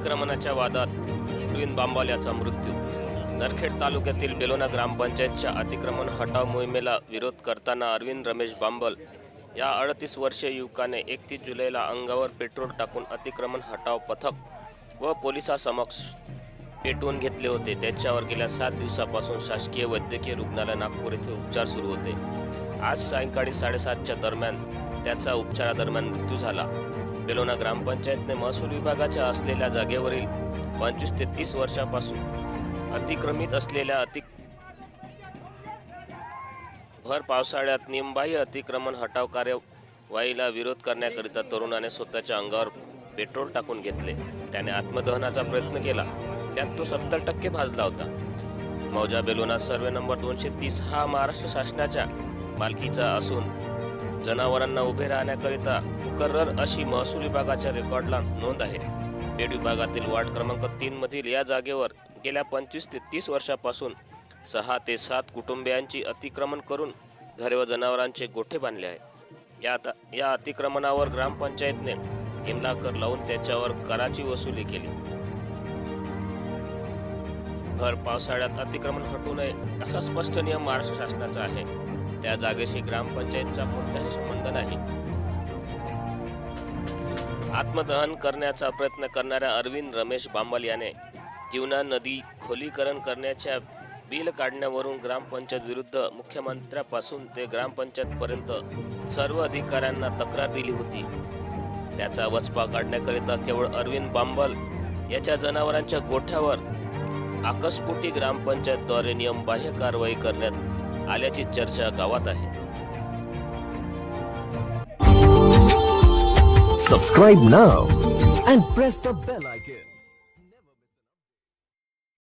अतिक्रमणाच्या वादात अरविंद बांबाल्याचा मृत्यू. नरखेड तालुक्यातील बेलोना ग्रामपंचायतच्या अतिक्रमण हटाव मोहिमेला विरोध करताना अरविंद रमेश बांबल या अडतीस वर्षीय युवकाने एकतीस जुलैला अंगावर पेट्रोल टाकून अतिक्रमण हटाव पथक व पोलिसासमक्ष पेटवून घेतले होते. त्याच्यावर गेल्या सात दिवसापासून शासकीय वैद्यकीय रुग्णालय नागपूर येथे उपचार सुरू होते. आज सायंकाळी साडेसातच्या दरम्यान त्याचा उपचारादरम्यान मृत्यू झाला. बेलोना ग्रामपंचायतने महसूल विभागाच्या असलेल्या जागेवरील पंचवीस ते तीस वर्षापासून अतिक्रमित असलेल्या अति भर पावसाळ्यात नियमबाह्य अतिक्रमण हटाव कार्यवाहीला विरोध करण्याकरिता तरुणाने स्वतःच्या अंगावर पेट्रोल टाकून घेतले. त्याने आत्मदहनाचा प्रयत्न केला. त्यात तो सत्तर टक्के भाजला होता. मौजा बेलोना सर्वे नंबर दोनशे तीस हा महाराष्ट्र शासनाच्या मालकीचा असून जनावरांना उभे राहण्याकरिता मुकर्रर अशी महसूल विभागाच्या रेकॉर्डला नोंद आहे. पेड विभागातील वार्ड क्रमांक तीन मधील या जागेवर गेल्या पंचवीस ते तीस वर्षापासून सहा ते सात कुटुंबियांची अतिक्रमण करून घरे व जनावरांचे गोठे बांधले आहे. या या अतिक्रमणावर ग्रामपंचायतने हिमला कर लावून त्याच्यावर कराची वसुली केली. भर पावसाळ्यात अतिक्रमण हटू नये असा स्पष्ट नियम महाराष्ट्र शासनाचा आहे. त्या जागेशी ग्रामपंचायतचा कोणताही संबंध नाही. आत्मदहन करण्याचा प्रयत्न करणाऱ्या अरविंद रमेश बांबल याने जीवना नदी खोलीकरण करण्याच्या बिल काढण्यावरून ग्रामपंचायत विरुद्ध मुख्यमंत्र्यापासून ते ग्रामपंचायतपर्यंत सर्व अधिकाऱ्यांना तक्रार दिली होती. त्याचा वचपा काढण्याकरिता केवळ अरविंद बांबल याच्या जनावरांच्या गोठ्यावर आकस्फोटी ग्रामपंचायतद्वारे नियमबाह्य कारवाई करण्यात आल्याची चर्चा गावात आहे. सबस्क्राईब ना and press the bell icon